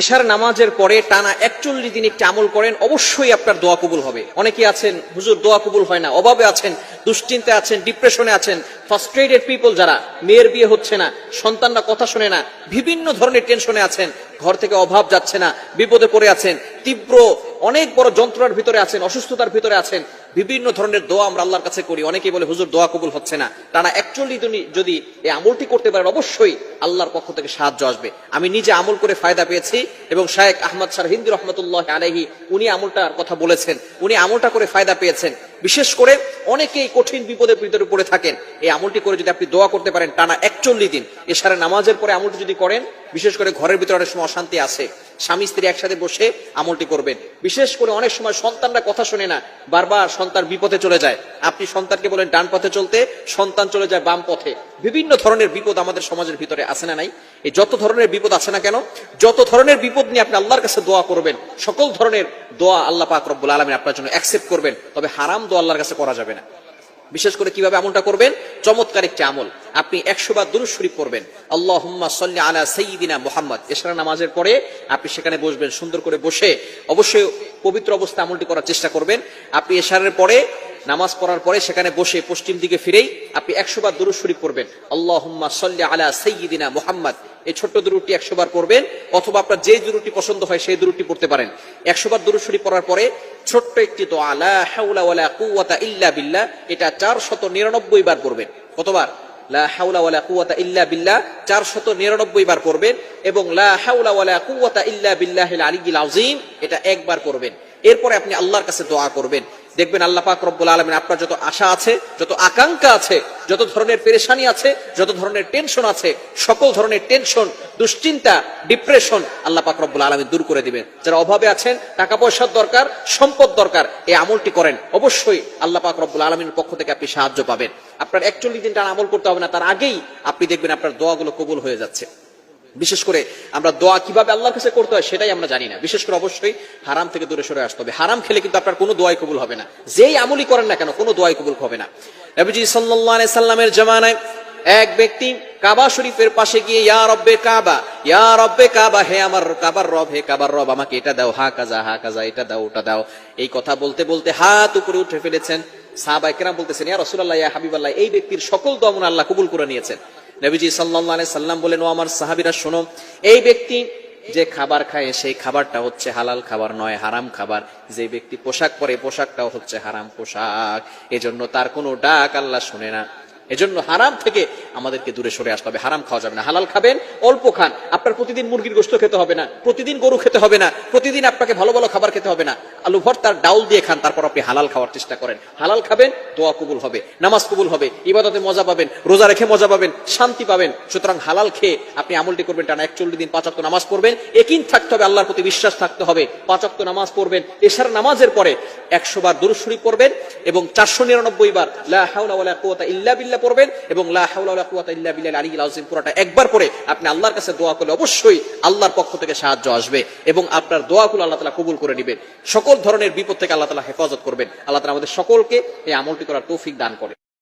এশার নামাজের পরে টানা একচল্লিশ দিন একটি আমল করেন, অবশ্যই আপনার দোয়া কবুল হবে। অনেকে আছেন, হুজুর, দোয়া কবুল হয় না। অভাবে আছেন দুশ্চিন্তে আছেন ডিপ্রেশনে আছেন ফার্স্ট্রেটেড পিপল যারা, মেয়ের বিয়ে হচ্ছে না, সন্তানরা কথা শোনে না, বিভিন্ন ধরনের টেনশনে আছেন, ঘর থেকে অভাব যাচ্ছে না, বিপদে পড়ে আছেন, তীব্র, অনেক বড় যন্ত্রণার ভিতরে আছেন, অসুস্থতার ভিতরে আছেন বিভিন্ন ধরনের দোয়া আমরা আল্লাহর কাছে করি। অনেকেই বলে, হুজুর, দোয়া কবুল হচ্ছে না। টানা একচল্লিশ দিন যদি এই আমলটি করতে পারেন, অবশ্যই আল্লাহর পক্ষ থেকে সাহায্য আসবে। আমি নিজে আমল করে ফায়দা পেয়েছি এবং শায়েক আহমদ সার হিন্দি রহমতুল্লাহ আলহি উনি আমলটার কথা বলেছেন। উনি আমলটা করে ফায়দা পেয়েছেন। বিশেষ করে অনেকেই কঠিন বিপদের ভিতরে পড়ে থাকেন। এই আমলটি করে যদি আপনি দোয়া করতে পারেন টানা একচল্লিশ দিন এছাড়া নামাজের পরে আমলটি যদি করেন, বিশেষ করে ঘরের ভিতরে অনেক সময় অশান্তি আছে। স্বামী স্ত্রী একসাথে বসে আমলটি করবেন। বিশেষ করে অনেক সময় সন্তানরা কথা শোনে না, বারবার সন্তান বিপথে চলে যায়। আপনি সন্তানকে বলেন, ডান পথে চলতে, সন্তান চলে যায় বাম পথে। বিভিন্ন ধরনের বিপদ আমাদের সমাজের ভিতরে আছে না নাই? এই যত ধরনের বিপদ আছে না কেন? যত ধরনের বিপদ নিয়ে আপনি আল্লাহর কাছে দোয়া করবেন, সকল ধরনের দোয়া আল্লাহ পাক রব্বুল আলমিন আপনার জন্য অ্যাকসেপ্ট করবেন, তবে হারাম দোয়া আল্লাহর কাছে করা যাবে না। বিশেষ করে কীভাবে আমলটা করবেন? চমৎকার একটি আমল। আপনি একশো বার দুরুদ শরীফ পড়বেন। আল্লাহ সাল্লি আলা মোহাম্মদ। এশারা নামাজের পরে আপনি সেখানে বসবেন, সুন্দর করে বসে অবশ্যই পবিত্র অবস্থা আমলটি করার চেষ্টা করবেন। আপনি এশারের পরে নামাজ পড়ার পরে সেখানে বসে পশ্চিম দিকে ফিরেই আপনি একশো বার দুরুদ শরীফ পড়বেন। আল্লাহ সাল্লি আলা সঈদিনা মোহাম্মদ। এই ছোট্ট দুরুটি একশো বার পড়বেন অথবা আপনার যে দুরুটি পছন্দ হয় সেই দুরুটি পড়তে পারেন। একশো বার দুরুদ শরীফ পড়ার পরে ছোট্ট একটি তো আলা কুওয়াতা ইল্লা বিল্লাহ, এটা চার শত নিরানব্বই বার পড়বেন। কতবার? লা ইল্লা বিল্লাহ চারশত নিরানব্বই বার পড়বেন এবং লা এটা একবার পড়বেন। এরপরে আপনি আল্লাহর কাছে দোয়া করবেন। দেখবেন আল্লাহ পাক রব্বুল আলমিন আপনার যত আশা আছে, যত আকাঙ্ক্ষা আছে, যত ধরনের পেরেশানি আছে, যত ধরনের টেনশন আছে, সকল ধরনের টেনশন দুশ্চিন্তা ডিপ্রেশন আল্লাহ পাক রব্বুল আলমিন দূর করে দিবেন। যারা অভাবে আছেন টাকা পয়সার দরকার, সম্পদ দরকার, এই আমলটি করেন। অবশ্যই আল্লাহ পাক রব্বুল আলমীর পক্ষ থেকে আপনি সাহায্য পাবেন। আপনার একচল্লিশ দিন টানা আমল করতে হবে না, তার আগেই আপনি দেখবেন আপনার দোয়াগুলো কবুল হয়ে যাচ্ছে। বিশেষ করে আমরা দোয়া কীভাবে আল্লাহর কাছে করতে হয় সেটাই আমরা জানি না। বিশেষ করে অবশ্যই হারাম থেকে দূরে সরে আসতে হবে। হারাম খেলে কিন্তু আপনার কোনো দোয়াই কবুল হবে না। যেই আমলই করেন না কেন, কোনো দোয়াই কবুল হবে না। নবীজি আলাইহি সাল্লামের জামানায় এক ব্যক্তি কাবা শরীফের পাশে গিয়ে, ইয়া রব্বে কাবা, ইয়া রব্বে কাবা, হে আমার কাবার রব, হে কাবার রব, আমাকে এটা দাও, হা কাজা হা কাজা, এটা দাও, ওটা দাও। এই কথা বলতে বলতে হাত উপরে উঠে ফেলেছেন। সাহাবাই কেরাম বলতেছেন, ইয়া রাসূলুল্লাহ, ইয়া হাবিবাল্লাহ, এই ব্যক্তির সকল দোয়া আল্লাহ কবুল করে নিয়েছেন। নবীজি সাল্লাল্লাহু আলাইহি সাল্লাম বলেন, ও আমার সাহাবিরা, শোনো, এই ব্যক্তি যে খাবার খায়, সেই খাবারটা হচ্ছে হালাল খাবার নয়, হারাম খাবার। যে ব্যক্তি পোশাক পরে, পোশাকটাও হচ্ছে হারাম পোশাক। এজন্য তার কোনো ডাক আল্লাহ শুনে না। এজন্য হারাম থেকে আমাদেরকে দূরে সরে আসতে হবে। হারাম খাওয়া যাবে না। হালাল খাবেন, অল্প খান। আপনার প্রতিদিন মুরগির গোস্ত খেতে হবে না, প্রতিদিন গরু খেতে হবে না, প্রতিদিন আপনাকে ভালো ভালো খাবার খেতে হবে না। আলু ভর্তার ডাউল দিয়ে খান, তারপর আপনি হালাল খাওয়ার চেষ্টা করেন। হালাল খাবেন, দোয়া কবুল হবে, নামাজ কবুল হবে, ইবাদতে মজা পাবেন, রোজা রেখে মজা পাবেন, শান্তি পাবেন। সুতরাং হালাল খেয়ে আপনি আমলটি করবেন, টানা একচল্লিশ দিন পাঁচাত্ত নামাজ পড়বেন। একিন থাকতে হবে, আল্লাহর প্রতি বিশ্বাস থাকতে হবে। পাঁচাত্ত নামাজ পড়বেন, এশার নামাজের পরে একশো বার দুরুশরী পড়বেন এবং চারশো নিরানব্বই বার লা ইল্লা বিল্লাহ পড়বেন এবং লা ইল্লা পুরোটা একবার পরে আপনি আল্লাহর কাছে দোয়া করলে অবশ্যই আল্লাহর পক্ষ থেকে সাহায্য আসবে এবং আপনার দোয়াগুলো আল্লাহ তালা কবুল করে নেবেন। সকল ধরনের বিপদ থেকে আল্লাহ তালা হেফাজত করবেন। আল্লাহ তালা আমাদের সকলকে এই আমলটি করার তৌফিক দান করে